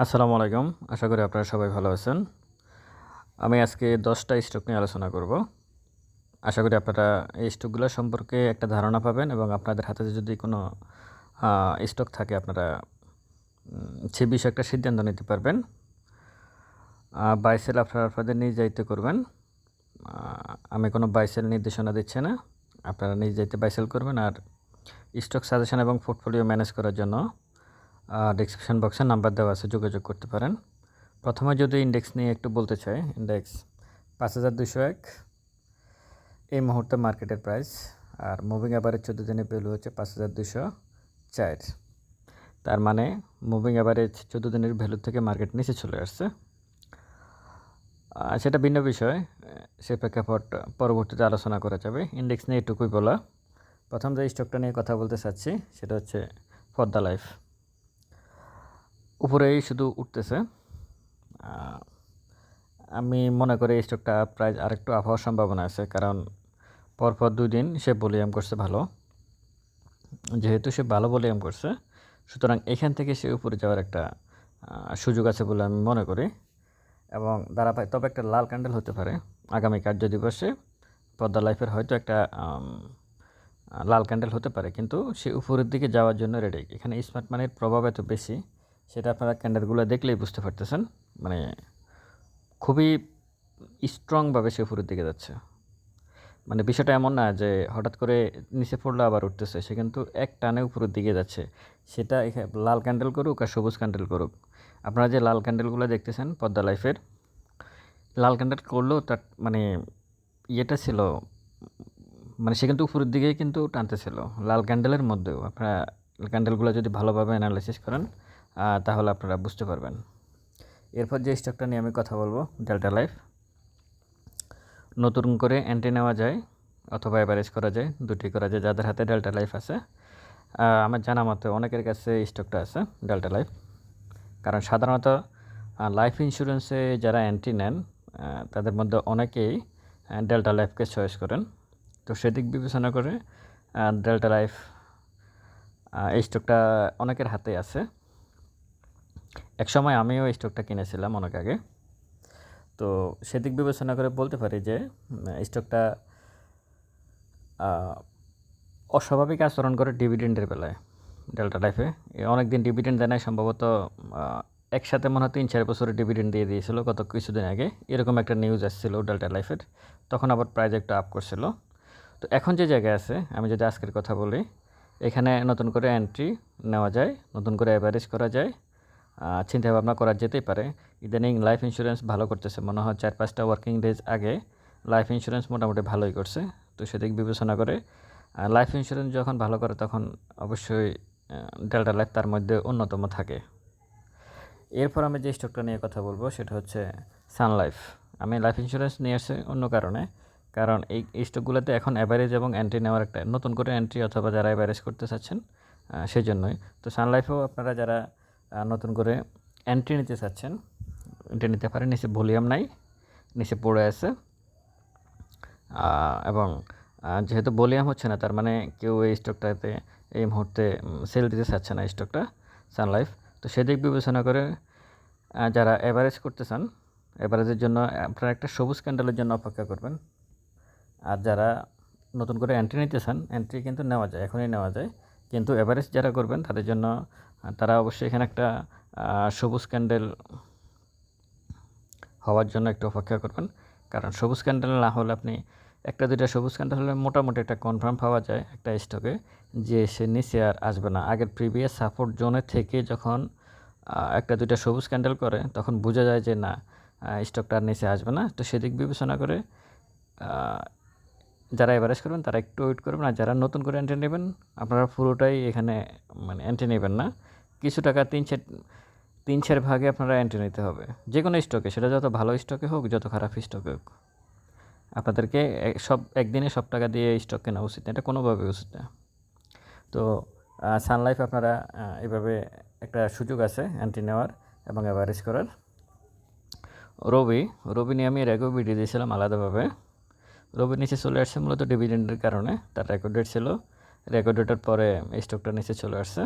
আসসালামু আলাইকুম। আশা করি আপনারা সবাই ভালো আছেন। আমি আজকে দশটা স্টক নিয়ে আলোচনা করব। আশা করি আপনারা এই স্টকগুলো সম্পর্কে একটা ধারণা পাবেন এবং আপনাদের হাতে যদি কোনো স্টক থাকে আপনারা সে বিষয়ে একটা সিদ্ধান্ত নিতে পারবেন। বাইসেল আপনারা আপনাদের নিজ দায়িত্ব করবেন। আমি কোনো বাইসেল নির্দেশনা দিচ্ছি না। আপনারা নিজ দায়িত্বে বাইসেল করবেন আর স্টক সাজেশন এবং পোর্টফোলিও ম্যানেজ করার জন্য ডিসক্রিপশন বক্সে নাম্বার দেওয়া আছে, যোগাযোগ করতে পারেন। প্রথমে যদি ইন্ডেক্স নিয়ে একটু বলতে চাই ইন্ডেক্স পাঁচ হাজার দুশো এক। এই মুহূর্তে মার্কেটের প্রাইস আর মুভিং অ্যাভারেজ চোদ্দ দিনের ভ্যালু হচ্ছে পাঁচ হাজার দুশো চার। তার মানে মুভিং অ্যাভারেজ চোদ্দ দিনের ভ্যালু থেকে মার্কেট নিচে চলে আসছে। সেটা ভিন্ন বিষয় সে প্রেক্ষাপট পরবর্তীতে আলোচনা করা যাবে। ইন্ডেক্স নিয়ে এটুকুই বলা। প্রথম যে স্টকটা নিয়ে কথা বলতে চাচ্ছি, সেটা হচ্ছে পদ্মা লাইফ। উপরেই শুধু উঠতেছে। আমি মনে করি এই স্টকটা প্রায় আরেকটু আপ হওয়ার সম্ভাবনা আছে, কারণ পরপর দুই দিন সে ভলিউম করছে ভালো। যেহেতু সে ভালো ভলিউম করছে, সুতরাং এখান থেকে সে উপরে যাওয়ার একটা সুযোগ আছে বলে আমি মনে করি। এবং ধারাবাহিক, তবে একটা লাল ক্যান্ডেল হতে পারে। আগামী কার্য দিবসে পদ্মা লাইফের হয়তো একটা লাল ক্যান্ডেল হতে পারে, কিন্তু সে উপরের দিকে যাওয়ার জন্য রেডি এখানে স্মার্ট মানির প্রভাব এত বেশি সেটা আপনারা ক্যান্ডেলগুলো দেখলেই বুঝতে পারতেছেন। মানে খুবই স্ট্রংভাবে সে উপরের দিকে যাচ্ছে। মানে বিষয়টা এমন না যে হঠাৎ করে নিচে পড়ল আবার উঠতেছে, সে কিন্তু এক টানে উপরের দিকে যাচ্ছে। সেটা লাল ক্যান্ডেল করুক আর সবুজ ক্যান্ডেল করুক। আপনারা যে লাল ক্যান্ডেলগুলো দেখতেছেন পদ্মা লাইফের লাল ক্যান্ডেল করলেও তার মানে ইয়েটা ছিল মানে সে কিন্তু উপরের দিকেই কিন্তু টানতেছিল। লাল ক্যান্ডেলের মধ্যেও আপনারা ক্যান্ডেলগুলো যদি ভালোভাবে অ্যানালাইসিস করেন তাহলে আপনারা বুঝতে পারবেন। এরপর যে স্টকটা নিয়ে আমি কথা বলব ডেল্টা লাইফ নতুন করে এন্ট্রি নেওয়া যায় অথবা অ্যাভারেজ করা যায়, দুটি করা যায়, যাদের হাতে ডেল্টা লাইফ আছে। আমার জানা মতে অনেকের কাছে স্টকটা আছে ডেল্টা লাইফ কারণ সাধারণত লাইফ ইন্স্যুরেন্সে যারা এন্ট্রি নেন তাদের মধ্যে অনেকেই ডেল্টা লাইফকে চয়েস করেন। তো সেদিক বিবেচনা করে ডেল্টা লাইফ এই স্টকটা অনেকের হাতে আছে। এক সময় আমিও স্টকটা কিনেছিলাম অনেক আগে। তো সেদিক বিবেচনা করে বলতে পারি যে স্টকটা অস্বাভাবিক আচরণ করে ডিভিডেন্ডের বেলায় ডেল্টা লাইফে অনেক দিন ডিভিডেন্ড দেয় নাই, সম্ভবত একসাথে মনে হয় তিন চার বছরের ডিভিডেন্ড দিয়ে দিয়েছিল গত কিছুদিন আগে। এরকম একটা নিউজ আসছিল ডেল্টা লাইফের তখন আবার প্রাইজ একটু আপ করছিল। তো এখন যে জায়গায় আছে, আমি যদি আজকের কথা বলি, এখানে নতুন করে এন্ট্রি নেওয়া যায়, নতুন করে অ্যাভারেজ করা যায়। আহ, চিন্তা ভাবনা করা যেতেই পারে। ইদানিং লাইফ ইন্স্যুরেন্স ভালো করতেছে। মনে হয় চার পাঁচটা ওয়ার্কিং ডেজ আগে লাইফ ইন্স্যুরেন্স মোটামুটি ভালোই করছে। তো সেদিক বিবেচনা করে লাইফ ইন্স্যুরেন্স যখন ভালো করে তখন অবশ্যই ডেল্টা লাইফ তার মধ্যে অন্যতম থাকে। এরপর আমি যে স্টকটা নিয়ে কথা বলব সেটা হচ্ছে সান লাইফ আমি লাইফ ইন্স্যুরেন্স নিয়ে আসছি অন্য কারণে। কারণ এই স্টকগুলোতে এখন অ্যাভারেজ এবং এন্ট্রি নেওয়ার একটা নতুন করে এন্ট্রি অথবা যারা অ্যাভারেজ করতে চাচ্ছেন সেই জন্যই তো সান লাইফেও আপনারা যারা নতুন করে এন্ট্রি নিতে চাচ্ছেন। এন্ট্রি নিতে পারেন, নিচে ভলিউম নাই, নিচে পড়ে আছে। এবং যেহেতু ভলিউম হচ্ছে না, তার মানে কেউ এই স্টকটাতে এই মুহূর্তে সেল দিতে চাচ্ছে না স্টকটা সানলাইফ তো সেদিক বিবেচনা করে যারা অ্যাভারেজ করতে চান অ্যাভারেজের জন্য, আপনারা একটা সবুজ ক্যান্ডেলের জন্য অপেক্ষা করবেন। আর যারা নতুন করে এন্ট্রি নিতে চান এন্ট্রি কিন্তু নেওয়া যায়, এখনই নেওয়া যায়। কিন্তু এভারেজ যারা করবেন, তাদের জন্য তারা অবশ্যই এখানে একটা সবুজ ক্যান্ডেল হওয়ার জন্য একটু অপেক্ষা করবেন। কারণ সবুজ ক্যান্ডেল না হলে আপনি, একটা দুইটা সবুজ ক্যান্ডেল হলে মোটামুটি একটা কনফার্ম পাওয়া যায় একটা স্টকে যে সে নিচে আর আসবে না। আগের প্রিভিয়াস সাপোর্ট জোনে থেকে যখন একটা দুইটা সবুজ ক্যান্ডেল করে, তখন বোঝা যায় যে না স্টকটা আর নিচে আসবে না। তো সেদিক বিবেচনা করে যারা এভারেজ করবেন, তারা একটু ওয়েট করবেন। আর যারা নতুন করে এন্ট্রি নেবেন, আপনারা পুরোটাই এখানে মানে এন্ট্রি নেবেন না। কিছু টাকা তিন চার তিন চার ভাগে আপনারা এন্ট্রি নিতে হবে। যে কোনো স্টকে সেটা যত ভালো স্টকে হোক, যত খারাপ স্টকে হোক। আপনাদেরকে সব, একদিনে সব টাকা দিয়ে স্টক কেনা উচিত না। এটা কোনোভাবে উচিত না। তো সানলাইফ আপনারা এভাবে একটা সুযোগ আছে এন্ট্রি নেওয়ার এবং অ্যাভারেজ করার। রবি রবি নিয়ে আমি এর আগেও ভিডিও দিয়েছিলাম আলাদাভাবে। রবির নিচে চলে আসছে, মূলত ডিভিডেন্ডের কারণে। তার রেকর্ড ডেট ছিল। রেকর্ড ডেটের পরে স্টকটা নিচে চলে আসছে।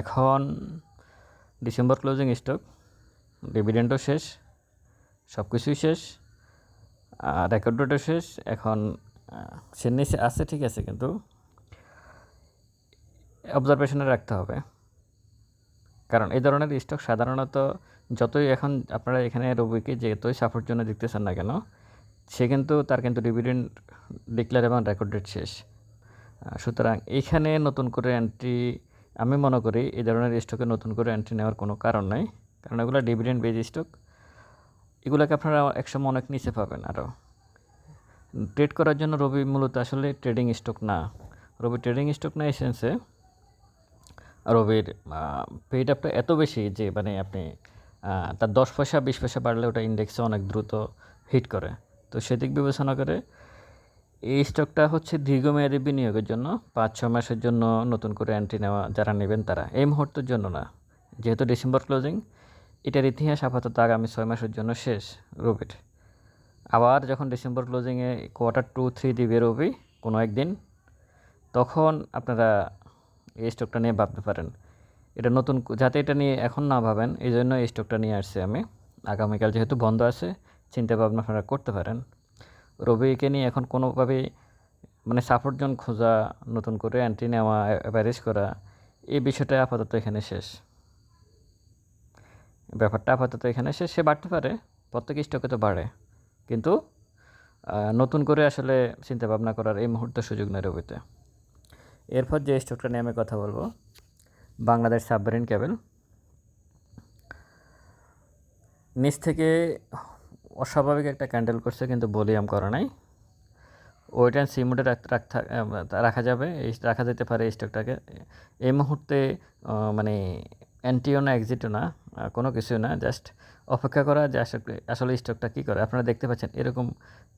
এখন ডিসেম্বর ক্লোজিং স্টক ডিভিডেন্ডও শেষ সব কিছুই শেষ রেকর্ড ডেটও শেষ। এখন সে নিচে আছে, ঠিক আছে, কিন্তু অবজারভেশনে রাখতে হবে। কারণ এই ধরনের স্টক সাধারণত যতই এখন আপনারা এখানে রবিকে যতই সাপোর্ট জন্য দেখতেছেন না কেন সে কিন্তু, তার কিন্তু ডিভিডেন্ড ডিক্লেয়ার এবং রেকর্ড ডেট শেষ। সুতরাং এইখানে নতুন করে এন্ট্রি আমি মনে করি এই ধরনের স্টকে নতুন করে এন্ট্রি নেওয়ার কোনো কারণ নাই। কারণ এগুলো ডিভিডেন্ড বেজ স্টক এগুলোকে আপনারা একসময় অনেক নিচে পাবেন আরও ট্রেড করার জন্য রবি মূলত আসলে ট্রেডিং স্টক না। রবি ট্রেডিং স্টক না এসেন্সে রবির পেড আপটা এত বেশি যে মানে আপনি তার দশ পয়সা, বিশ পয়সা বাড়লে ওটা ইন্ডেক্সে অনেক দ্রুত হিট করে। তো সেদিক বিবেচনা করে এই স্টকটা হচ্ছে দীর্ঘমেয়াদী বিনিয়োগের জন্য পাঁচ ছ মাসের জন্য নতুন করে এন্ট্রি নেওয়া যারা নেবেন তারা। এই মুহূর্তের জন্য না। যেহেতু ডিসেম্বর ক্লোজিং এটার ইতিহাস আপাতত আগামী ছয় মাসের জন্য শেষ রবির। আবার যখন ডিসেম্বর ক্লোজিংয়ে কোয়ার্টার টু থ্রি দিবে রবি, কোনো একদিন, তখন আপনারা এই স্টকটা নিয়ে ভাবতে পারেন। এটা নতুন, যাতে এটা নিয়ে এখন না ভাবেন এই জন্য এই স্টকটা নিয়ে আসছি আমি। আগামীকাল যেহেতু বন্ধ আছে চিন্তা ভাবনা আপনারা করতে পারেন। রবিকে নিয়ে এখন কোনোভাবেই মানে সাপোর্ট জোন খোঁজা, নতুন করে অ্যান্টি নেওয়া অ্যাভারেজ করা, এই বিষয়টা আপাতত এখানে শেষ। ব্যাপারটা আপাতত এখানে শেষ। সে বাড়তে পারে, প্রত্যেক স্টকে তো বাড়ে। কিন্তু নতুন করে আসলে চিন্তা ভাবনা করার এই মুহূর্তে সুযোগ নেই রবিতে। এরপর যে স্টকটা নিয়ে আমি কথা বলব, বাংলাদেশ সাবমেরিন কেবল। নিচ থেকে অস্বাভাবিক একটা ক্যান্ডেল করছে, কিন্তু ভলিউম করা নাই। অ্যান্ড সি মোডে রাখা যাবে, এই রাখা যেতে পারে এই স্টকটাকে এই মুহূর্তে মানে অ্যান্টিও না এক্সিটও না কোনো কিছু না জাস্ট অপেক্ষা করা যে আসলে আসলে স্টকটা কী করে। আপনারা দেখতে পাচ্ছেন, এরকম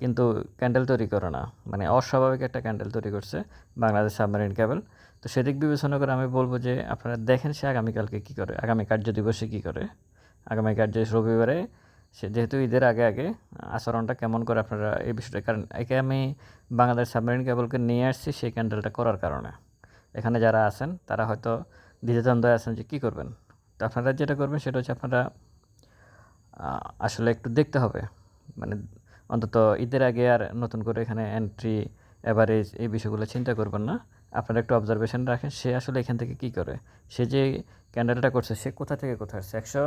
কিন্তু ক্যান্ডেল তৈরি করে না। মানে অস্বাভাবিক একটা ক্যান্ডেল তৈরি করছে বাংলাদেশ সাবমেরিন কেবল তো সেদিক বিবেচনা করে আমি বলব যে, আপনারা দেখেন সে আগামীকালকে কী করে, আগামী কার্য দিবসে কী করে। আগামী কার্য রবিবারে সে যেহেতু ঈদের আগে আগে, আচরণটা কেমন করে আপনারা এই বিষয়টা, কারণ একে আমি বাংলাদেশ সাবমেরিন কেবলকে নিয়ে আসছি সেই ক্যান্ডেলটা করার কারণে। এখানে যারা আছেন, তারা হয়তো দ্বিধাদ্বন্দ্বে আছেন যে কী করবেন। তো আপনারা যেটা করবেন সেটা হচ্ছে আপনারা আসলে একটু দেখতে হবে। মানে অন্তত ঈদের আগে আর নতুন করে এখানে এন্ট্রি অ্যাভারেজ এই বিষয়গুলো চিন্তা করবেন না। আপনারা একটু অবজারভেশন রাখেন, সে আসলে এখান থেকে কী করে? সে যে ক্যান্ডেলটা করছে, সে কোথা থেকে কোথায় আসছে? একশো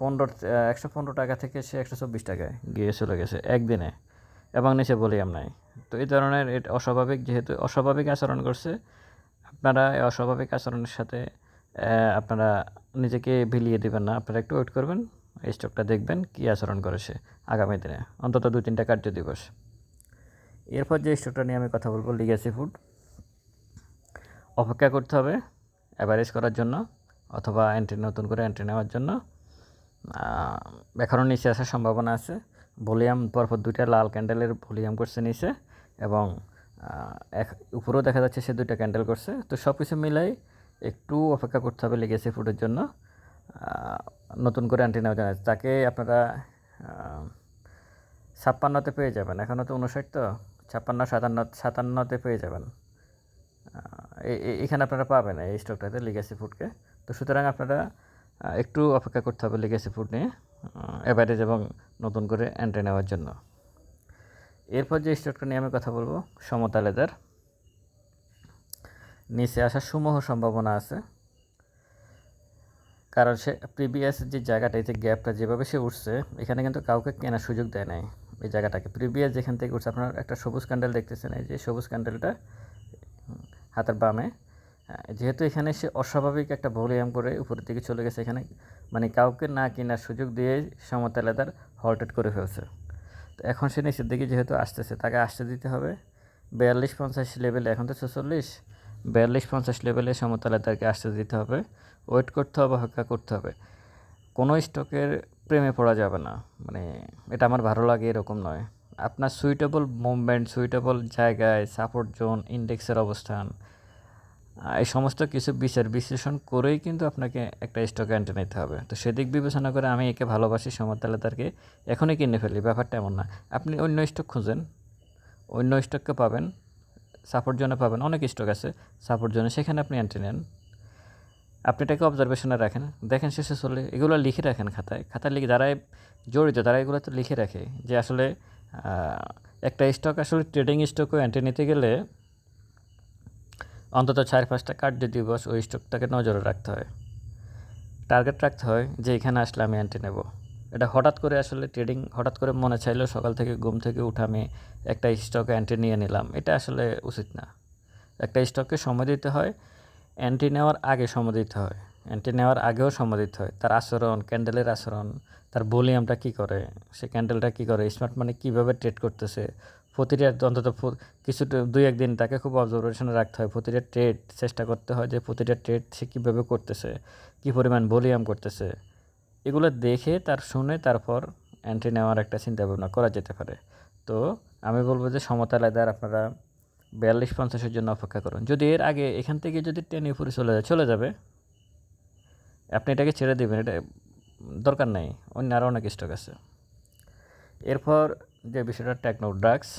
পনেরো একশো পনেরো টাকা থেকে সে একশো চব্বিশ টাকায় গিয়ে চলে গেছে একদিনে এবং নিচে বলিয়াম নাই। তো এই ধরনের এটা অস্বাভাবিক, যেহেতু অস্বাভাবিক আচরণ করছে, আপনারা এই অস্বাভাবিক আচরণের সাথে আপনারা নিজেকে ভিলিয়ে দেবেন না। আপনারা একটু ওয়েট করবেন, এই স্টকটা দেখবেন কী আচরণ করে সে আগামী দিনে। অন্তত দু তিনটা কার্য দিবস। এরপর যে স্টকটা নিয়ে আমি কথা বলব লিগেসি ফুড অপেক্ষা করতে হবে অ্যাভারেজ করার জন্য, অথবা এন্ট্রি নতুন করে এন্ট্রি নেওয়ার জন্য। এখনও নিচে আসার সম্ভাবনা আছে। ভলিউম পরপর দুইটা লাল ক্যান্ডেলের ভলিউম করছে নিচে এবং এক উপরেও দেখা যাচ্ছে সে দুইটা ক্যান্ডেল করছে। তো সব কিছু মিলাই একটু অপেক্ষা করতে হবে লেগেছে ফুডের জন্য। নতুন করে অ্যান্টি নেওয়া যায় তাকে আপনারা ছাপ্পান্নতে পেয়ে যাবেন। এখনও তো উনষাট তো। ছাপ্পান্ন, সাতান্ন, সাতান্নতে পেয়ে যাবেন। এখানে আপনারা পাবেন এই স্টকটাতে লিগেসি ফুডকে তো সুতরাং আপনারা একটু অপেক্ষা করতে হবে লিগেসি ফুড নিয়ে অ্যাভারেজ এবং নতুন করে এন্ট্রি নেওয়ার জন্য। এরপর যে স্টকটা নিয়ে আমি কথা বলব, সমতা লেদার নিচে আসার সমূহ সম্ভাবনা আছে। কারণ সে প্রিভিয়াস যে জায়গাটা যে গ্যাপটা যেভাবে সে উঠছে, এখানে কিন্তু কাউকে কেনার সুযোগ দেয় নাই এই জায়গাটাকে। প্রিভিয়াস যেখান থেকে উঠছে, আপনার একটা সবুজ ক্যান্ডেল দেখতেছেন, এই যে সবুজ ক্যান্ডেলটা হাতের বামে। যেহেতু এখানে সে অস্বাভাবিক একটা ভলিউম করে উপরের দিকে চলে গেছে এখানে মানে কাউকে না কেনার সুযোগ দিয়ে সমতা লেদার হল্টেড করে ফেলছে। তো এখন সে নিচের দিকে যেহেতু আসতেছে, তাকে আসতে দিতে হবে। বিয়াল্লিশ পঞ্চাশ লেভেলে এখন তো ছেচল্লিশ, বিয়াল্লিশ পঞ্চাশ লেভেলে সমতলে তাকে আসতে দিতে হবে। ওয়েট করতে হবে, অপেক্ষা করতে হবে। কোনো স্টকের প্রেমে পড়া যাবে না মানে এটা আমার ভালো লাগে এরকম নয়। আপনার সুইটেবল মুভমেন্ট সুইটেবল জায়গায় সাপোর্ট জোন ইন্ডেক্সের অবস্থান এই সমস্ত কিছু বিচার বিশ্লেষণ করেই কিন্তু আপনাকে একটা স্টক এন্টে নিতে হবে। তো সেদিক বিবেচনা করে আমি একে ভালোবাসি সমতালে তারকে এখনই কিনে ফেলি, ব্যাপারটা এমন না। আপনি অন্য স্টক খুঁজেন, অন্য স্টককে পাবেন সাপোর্ট জোনে পাবেন, অনেক স্টক আছে সাপোর্ট জোনে সেখানে আপনি এন্ট্রি নেন। আপনি এটাকে অবজারভেশনে রাখেন, দেখেন শেষে চলে, এগুলো লিখে রাখেন খাতায়। খাতায় লিখে যারা জড়িত, তারা এগুলো তো লিখে রাখে যে আসলে একটা স্টক আসলে ট্রেডিং স্টকও এন্ট্রি নিতে গেলে অন্তত চার পাঁচটা কার্য দিবস ওই স্টকটাকে নজরে রাখতে হয়। টার্গেট রাখতে হয় যে এখানে আসলে আমি অ্যান্টি নেব। এটা হঠাৎ করে আসলে ট্রেডিং হঠাৎ করে মনে চাইলো, সকাল থেকে ঘুম থেকে উঠে আমি একটা স্টকে এন্ট্রি নিয়ে নিলাম। এটা আসলে উচিত না। একটা স্টককে সময় দিতে হয় এন্ট্রি নেওয়ার আগে সময় দিতে হয়। এন্ট্রি নেওয়ার আগেও সময় দিতে হয়। তার আচরণ ক্যান্ডেলের আচরণ, তার ভলিউমটা কী করে, সে ক্যান্ডেলটা কী করে স্মার্ট মানি কীভাবে ট্রেড করতেছে প্রতিটা অন্তত কিছু দুই একদিন তাকে খুব অবজারভেশনে রাখতে হয়। প্রতিটা ট্রেড চেষ্টা করতে হয় যে প্রতিটা ট্রেড সে কীভাবে করতেছে, কী পরিমাণ ভলিউম করতেছে। এগুলো দেখে তার শুনে তারপর এন্ট্রি নেওয়ার একটা চিন্তা ভাবনা করা যেতে পারে। তো আমি বলব যে সমতা লেদার আপনারা বিয়াল্লিশ পঞ্চাশের জন্য অপেক্ষা করুন। যদি এর আগে এখান থেকে যদি টেনে উপরে চলে যায়, চলে যাবে, আপনি এটাকে ছেড়ে দেবেন, এটা দরকার নেই, অন্য আরও অনেক স্টক আছে। এরপর যে বিষয়টা টেকনো ড্রাগস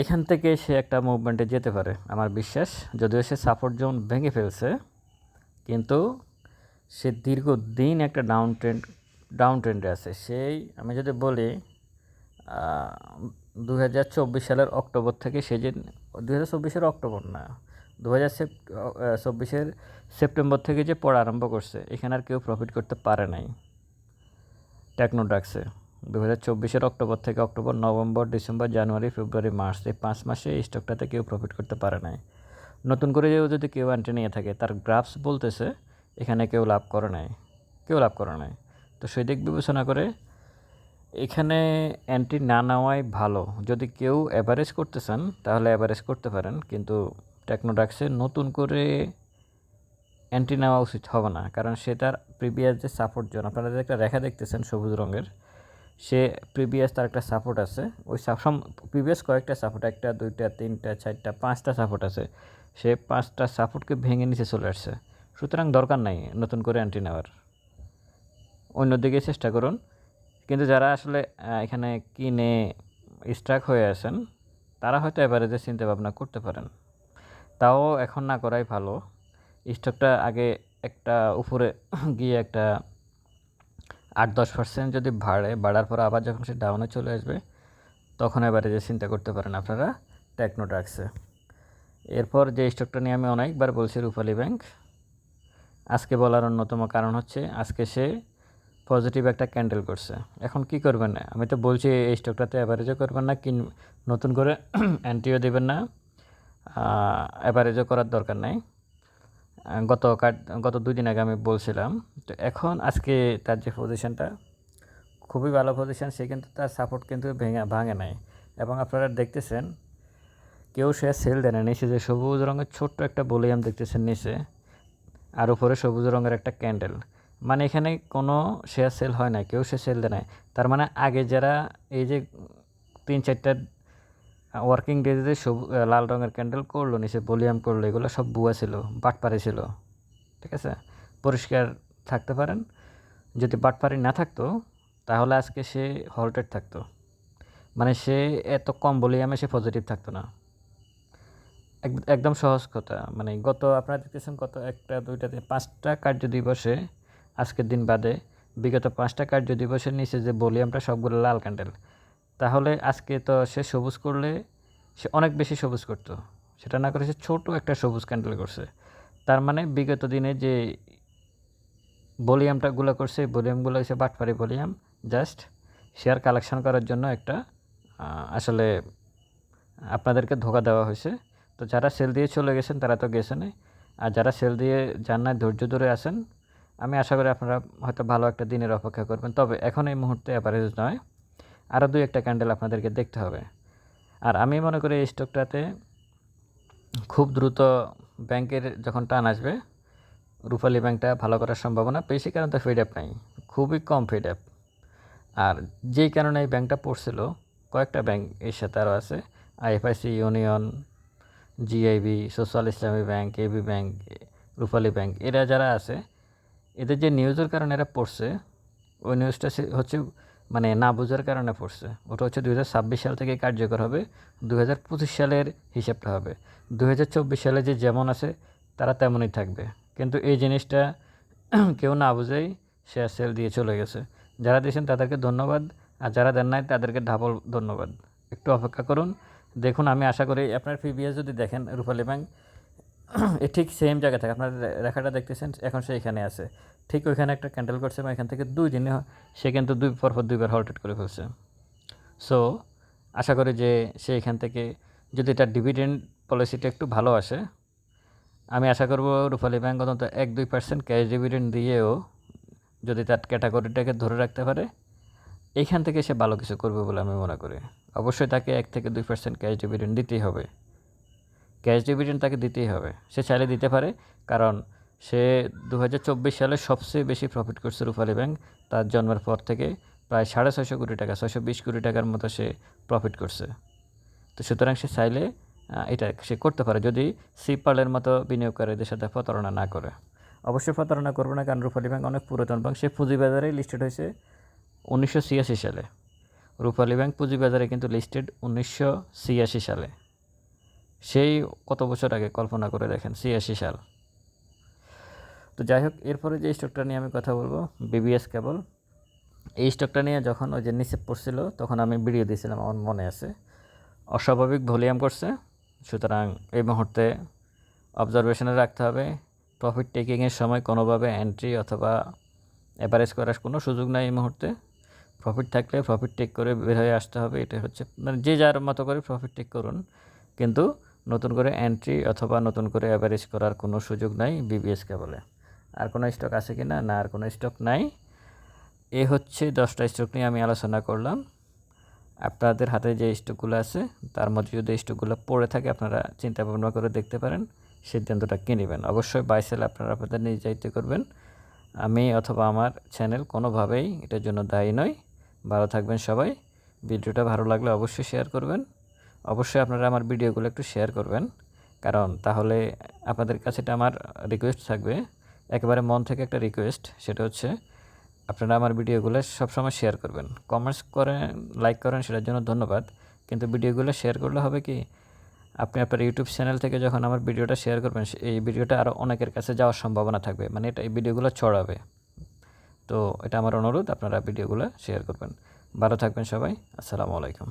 এখান থেকে সে একটা মুভমেন্টে যেতে পারে, আমার বিশ্বাস। যদিও সে সাপোর্ট জোন ভেঙে ফেলছে, কিন্তু সে দীর্ঘদিন একটা ডাউন ট্রেন্ড ডাউন ট্রেন্ডে আছে। সেই আমি যদি বলি দু হাজার চব্বিশ সালের অক্টোবর থেকে সে যে দু হাজার অক্টোবর না দু হাজার চব্বিশের সেপ্টেম্বর থেকে যে পড়া আরম্ভ করছে, এখানে আর কেউ প্রফিট করতে পারে নাই। টেকনো ড্রাগসে দু হাজার চব্বিশের অক্টোবর থেকে October, November, December, January, February, March এই পাঁচ মাসে এই স্টকটাতে কেউ প্রফিট করতে পারে নাই। নতুন করে যেও যদি কেউ এন্ট্রি নিয়ে থাকে, তার গ্রাফস বলতেছে, এখানে কেউ লাভ করে নাই। কেউ লাভ করে নাই। তো সেই দিক বিবেচনা করে এখানে এন্ট্রি না নেওয়াই ভালো। যদি কেউ অ্যাভারেজ করতে চান, তাহলে অ্যাভারেজ করতে পারেন। কিন্তু টেকনোডাক্সে নতুন করে এন্ট্রি নেওয়া উচিত হবে না, কারণ সে তার প্রিভিয়াস যে সাপোর্ট জোন আপনারা যে একটা রেখা দেখতেছেন সবুজ রঙের, সে প্রিভিয়াস তার একটা সাপোর্ট আছে, ওই প্রিভিয়াস কয়েকটা সাপোর্ট একটা, দুইটা, তিনটা, চারটা, পাঁচটা সাপোর্ট আছে, সে পাঁচটা সাপোর্টকে ভেঙে নিচে চলে আসছে। সুতরাং দরকার নাই নতুন করে এন্ট্রি নেওয়ার অন্যদিকে চেষ্টা করুন, কিন্তু যারা আসলে এখানে কিনে স্ট্রাক হয়ে আছেন, তারা হয়তো এভারেজে চিন্তা ভাবনা করতে পারেন। তাও এখন না করাই ভালো। স্টকটা আগে একটা উপরে গিয়ে একটা আট দশ পার্সেন্ট যদি বাড়ে, বাড়ার পর আবার যখন সে ডাউনে চলে আসবে, তখন এবারে যে চিন্তা করতে পারেন আপনারা টেকনো ড্রাগসে এরপর যে স্টকটা নিয়ে আমি অনেকবার বলছি রূপালী ব্যাংক আজকে বলার অন্যতম কারণ হচ্ছে আজকে সে পজিটিভ একটা ক্যান্ডেল করছে। এখন কি করবেন? না আমি তো বলছি এই স্টকটাতে অ্যাভারেজও করবেন না, কিন, নতুন করে অ্যান্টিও দেবেন না অ্যাভারেজও করার দরকার নাই। গত গত দুই দিন আগে আমি বলছিলাম, তো এখন আজকে তার যে পজিশনটা খুবই ভালো পজিশন সে কিন্তু তার সাপোর্ট কিন্তু ভেঙে, ভাঙে নাই। এবং আপনারা দেখতেছেন, কেউ সে সেল দেয় না নিচে যে সবুজ রঙের ছোট্ট একটা বলিয়াম দেখতেছেন নিচে, আর উপরে সবুজ রঙের একটা ক্যান্ডেল মানে এখানে কোনো শেয়ার সেল হয় না কেউ সে সেল দেয় না তার মানে আগে যারা এই যে তিন চারটা ওয়ার্কিং ডেজে সবু লাল রঙের ক্যান্ডেল করল, নিচে ভলিউম করল, এগুলো সব বুয়া ছিল, বাটপারি ছিল, ঠিক আছে? পরিষ্কার থাকতে পারেন। যদি বাটপারি না থাকতো, তাহলে আজকে সে হল্টেড থাকতো। মানে সে এত কম ভলিউমে সে পজিটিভ থাকতো না। এক- একদম সহজ কথা। মানে গত, আপনারা দেখতেছেন গত একটা দুইটা তিন- পাঁচটা কার্য দিবসে আজকের দিন বাদে বিগত পাঁচটা কার্য দিবসের নিচে যে ভলিউমটা সবগুলো লাল ক্যান্ডেল তাহলে আজকে তো সে সবুজ করলে সে অনেক বেশি সবুজ করতো। সেটা না করে সে ছোটো একটা সবুজ ক্যান্ডেল করছে। তার মানে বিগত দিনে যে ভলিউমটা গুলো করছে ভলিউমগুলো হচ্ছে বাটপারি ভলিউম জাস্ট শেয়ার কালেকশন করার জন্য একটা আসলে আপনাদেরকে ধোকা দেওয়া হয়েছে। তো যারা সেল দিয়ে চলে গেছেন, তারা তো গেছেনই। আর যারা সেল দিয়ে যান না ধৈর্য ধরে আসেন আমি আশা করি আপনারা হয়তো ভালো একটা দিনের অপেক্ষা করবেন। তবে এখন এই মুহূর্তে অ্যাভারেজ নয়। আরও দুই একটা ক্যান্ডেল আপনাদেরকে দেখতে হবে। আর আমি মনে করি এই স্টকটাতে খুব দ্রুত ব্যাংকের যখন টান আসবে, রূপালী ব্যাংকটা ভালো করার সম্ভাবনা বেশি, কারণ তো ফিড অ্যাপ নাই। খুবই কম ফিড অ্যাপ আর যেই কারণে এই ব্যাংকটা পড়ছিল, কয়েকটা ব্যাংক এর সাথে আরও আছে। IFIC, Union, GIB, Social Islami Bank AB Bank, Rupali Bank, এরা যারা আছে, এদের যে নিউজের কারণে এরা পড়ছে, ওই নিউজটা হচ্ছে মানে না বোঝার কারণে পড়ছে। ওটা হচ্ছে দু হাজার ছাব্বিশ সাল থেকে কার্যকর হবে দু হাজার পঁচিশ সালের হিসাবটা হবে। দু হাজার চব্বিশ সালে যে যেমন আছে, তারা তেমনই থাকবে। কিন্তু এই জিনিসটা কেউ না বুঝেই শেয়ার সেল দিয়ে চলে গেছে। যারা দিয়েছেন তাদেরকে ধন্যবাদ, আর যারা দেন নাই তাদেরকে ডাবল ধন্যবাদ। একটু অপেক্ষা করুন। দেখুন, আমি আশা করি আপনার পিবিএস যদি দেখেন রূপালী ব্যাংক এ ঠিক সেম জায়গায় থাকে। আপনার রেখাটা দেখতেছেন, এখন সে এখানে আছে। ঠিক ওইখানে একটা ক্যান্ডেল করছে এবং এখান থেকে দুই দিনে সে কিন্তু দুই পরপর দুইবার হল্টেড করে ফেলছে। সো আশা করি যে সে এখান থেকে যদি তার ডিভিডেন্ড পলিসিটা একটু ভালো আসে, আমি আশা করব রূপালী ব্যাংক অন্তত এক দুই পার্সেন্ট ক্যাশ ডিভিডেন্ড দিয়েও যদি তার ক্যাটাগরিটাকে ধরে রাখতে পারে এইখান থেকে সে ভালো কিছু করবে বলে আমি মনে করি। অবশ্যই তাকে এক থেকে দুই পার্সেন্ট ক্যাশ ডিভিডেন্ড দিতেই হবে। ক্যাশ ডিভিডেন্ড তাকে দিতেই হবে। সে চাইলে দিতে পারে, কারণ সে দু হাজার চব্বিশ সালে সবচেয়ে বেশি প্রফিট করছে রূপালী ব্যাংক। তার জন্মের পর থেকে প্রায় সাড়ে ছয়শো কোটি টাকা, ছয়শো বিশ কোটি টাকার মতো সে প্রফিট করছে। তো সুতরাং সে চাইলে এটা সে করতে পারে যদি সিপালের মতো বিনিয়োগকারীদের সাথে প্রতারণা না করে। অবশ্যই প্রতারণা করবে না, কারণ রূপালী ব্যাংক অনেক পুরাতন ব্যাংক। সে পুঁজিবাজারেই লিস্টেড হয়েছে উনিশশো ছিয়াশি সালে। রূপালী ব্যাংক পুঁজিবাজারে কিন্তু লিস্টেড উনিশশো ছিয়াশি সালে। সেই কত বছর আগে, কল্পনা করে দেখেন, ছিয়াশি সাল। তো যাই হোক, এরপরে যে স্টকটা নিয়ে আমি কথা বলব বিবিএস কেবল এই স্টকটা নিয়ে যখন ওই যে নিচে পড়ছিল, তখন আমি ভিডিও দিয়েছিলাম, আমার মনে আছে। অস্বাভাবিক ভলিউম করছে, সুতরাং এই মুহূর্তে অবজারভেশনে রাখতে হবে প্রফিট টেকিংয়ের সময় কোনোভাবে এন্ট্রি অথবা অ্যাভারেজ করার কোনো সুযোগ নাই এই মুহূর্তে। প্রফিট থাকলে প্রফিট টেক করে বের হয়ে আসতে হবে এটা হচ্ছে মানে যে যার মতো করে প্রফিট টেক করুন। কিন্তু নতুন করে এন্ট্রি অথবা নতুন করে অ্যাভারেজ করার কোনো সুযোগ নাই বিবিএস কেবলে আর কোনো স্টক আছে কি না না আর কোনো স্টক নাই। এ হচ্ছে দশটা স্টক নিয়ে আমি আলোচনা করলাম। আপনাদের হাতে যে স্টকগুলো আছে, তার মধ্যে যদি স্টকগুলো পড়ে থাকে, আপনারা চিন্তা ভাবনা করে দেখতে পারেন, সিদ্ধান্তটা কী নেবেন? অবশ্যই বাইসেল আপনারা আপনাদের নিজ করবেন। আমি অথবা আমার চ্যানেল কোনোভাবেই এটার জন্য দায়ী নয় ভালো থাকবেন সবাই। ভিডিওটা ভালো লাগলে অবশ্যই শেয়ার করবেন। অবশ্যই আপনারা আমার ভিডিওগুলো একটু শেয়ার করবেন। কারণ তাহলে আপনাদের কাছে এটা আমার রিকোয়েস্ট থাকবে। একেবারে মন থেকে একটা রিকোয়েস্ট সেটা হচ্ছে আপনারা আমার ভিডিওগুলো সবসময় শেয়ার করবেন। কমেন্টস করেন লাইক করেন, সেটার জন্য ধন্যবাদ। কিন্তু ভিডিওগুলো শেয়ার করলে হবে কি, আপনি আপনার ইউটিউব চ্যানেল থেকে যখন আমার ভিডিওটা শেয়ার করবেন এই ভিডিওটা আরও অনেকের কাছে যাওয়ার সম্ভাবনা থাকবে। মানে এটা এই ভিডিওগুলো ছড়াবে। তো এটা আমার অনুরোধ, আপনারা ভিডিওগুলো শেয়ার করবেন। ভালো থাকবেন সবাই। আসসালামু আলাইকুম।